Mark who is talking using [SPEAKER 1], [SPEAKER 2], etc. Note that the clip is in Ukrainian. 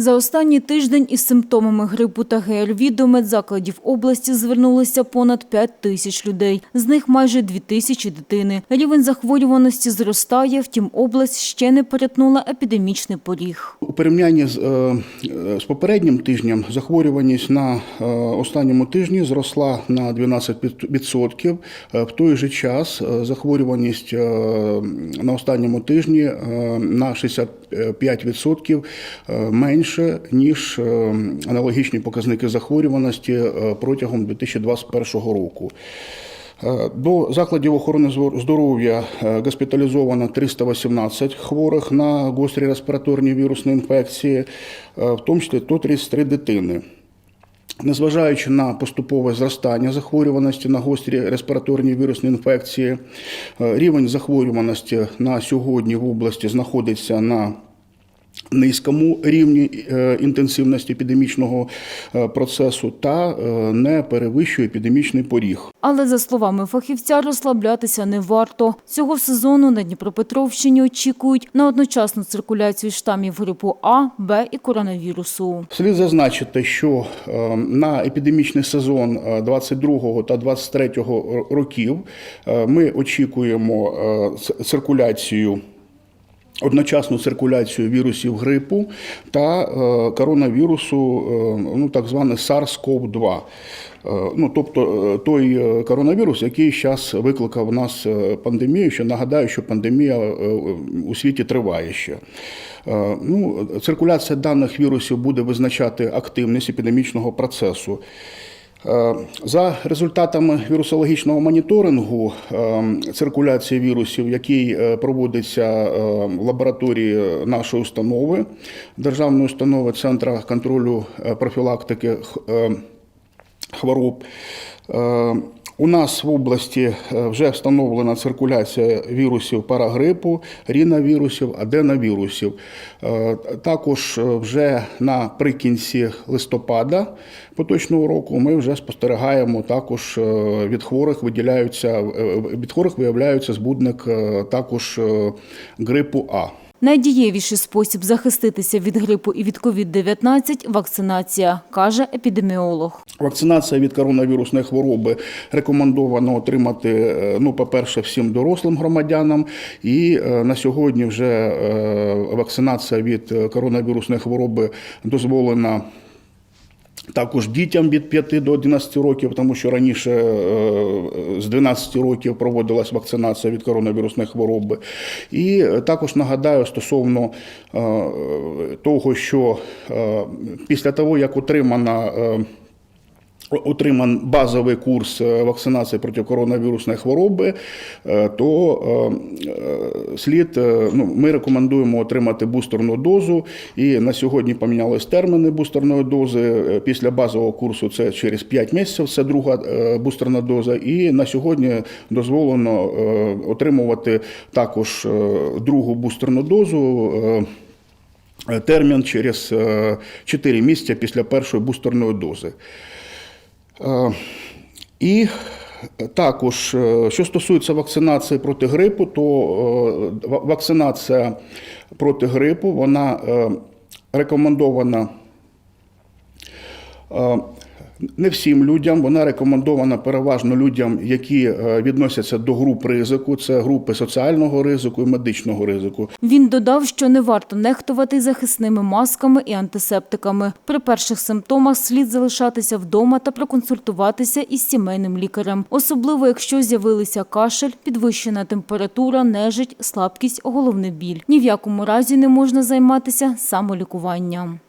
[SPEAKER 1] За останній тиждень із симптомами грипу та ГРВІ до медзакладів області звернулися понад 5 тисяч людей. З них майже 2 тисячі дитини. Рівень захворюваності зростає, втім область ще не перетнула епідемічний поріг.
[SPEAKER 2] У порівнянні з, е, з попереднім тижнем захворюваність на е, останньому тижні зросла на 12%. Е, В той же час захворюваність на останньому тижні на 65% е, менше, ніж е, аналогічні показники захворюваності е, протягом 2021 року. Е, До закладів охорони здоров'я госпіталізовано 318 хворих на гострі респіраторні вірусні інфекції, в тому числі 133 дитини. Незважаючи на поступове зростання захворюваності на гострі респіраторні вірусні інфекції, рівень захворюваності на сьогодні в області знаходиться на низькому рівні е, інтенсивності епідемічного е, процесу та е, не перевищує епідемічний поріг.
[SPEAKER 1] Але за словами фахівця, розслаблятися не варто. Цього сезону на Дніпропетровщині очікують на одночасну циркуляцію штамів грипу А, Б і коронавірусу.
[SPEAKER 2] Слід зазначити, що на епідемічний сезон е, 22 та 23 років ми очікуємо циркуляцію. Одночасну циркуляцію вірусів грипу та е, коронавірусу, е, ну так званий SARS-CoV-2. Е, Ну, тобто той коронавірус, який зараз викликав у нас пандемію, що нагадаю, що пандемія у світі триває ще. Ну, циркуляція даних вірусів буде визначати активність епідемічного процесу. Е, За результатами вірусологічного моніторингу е, циркуляції вірусів, який е, проводиться в лабораторії нашої установи, Державної установи Центру контролю профілактики хвороб. У нас в області е, вже встановлена циркуляція вірусів парагрипу, ріновірусів, аденовірусів. Е, Також е, вже наприкінці листопада поточного року ми вже спостерігаємо також від хворих виділяються від хворих виявляється збудник також грипу А.
[SPEAKER 1] Найдієвіший спосіб захиститися від грипу і від COVID-19 – вакцинація, каже епідеміолог.
[SPEAKER 2] Вакцинація від коронавірусної хвороби рекомендовано отримати, е, ну, по-перше, всім дорослим громадянам. І е, на сьогодні вже е, вакцинація від коронавірусної хвороби дозволена. Також дітям від 5 до 11 років, тому що раніше е, з 12 років проводилась вакцинація від коронавірусної хвороби. І е, також нагадаю стосовно е, того, що після того, як отримана Отриман базовий курс е, вакцинації проти коронавірусної хвороби, е, то е, слід ну, ми рекомендуємо отримати бустерну дозу. І на сьогодні помінялись терміни бустерної дози. Після базового курсу це через 5 місяців, це друга бустерна доза. І на сьогодні дозволено отримувати також другу бустерну дозу. Термін через 4 місяці після першої бустерної дози. Е, І також, е, що стосується вакцинації проти грипу, то е, вакцинація проти грипу вона рекомендована не всім людям, вона рекомендована переважно людям, які е, відносяться до груп ризику, це групи соціального ризику і медичного ризику.
[SPEAKER 1] Він додав, що не варто нехтувати захисними масками і антисептиками. При перших симптомах слід залишатися вдома та проконсультуватися із сімейним лікарем. Особливо, якщо з'явилися кашель, підвищена температура, нежить, слабкість, головний біль. Ні в якому разі не можна займатися самолікуванням.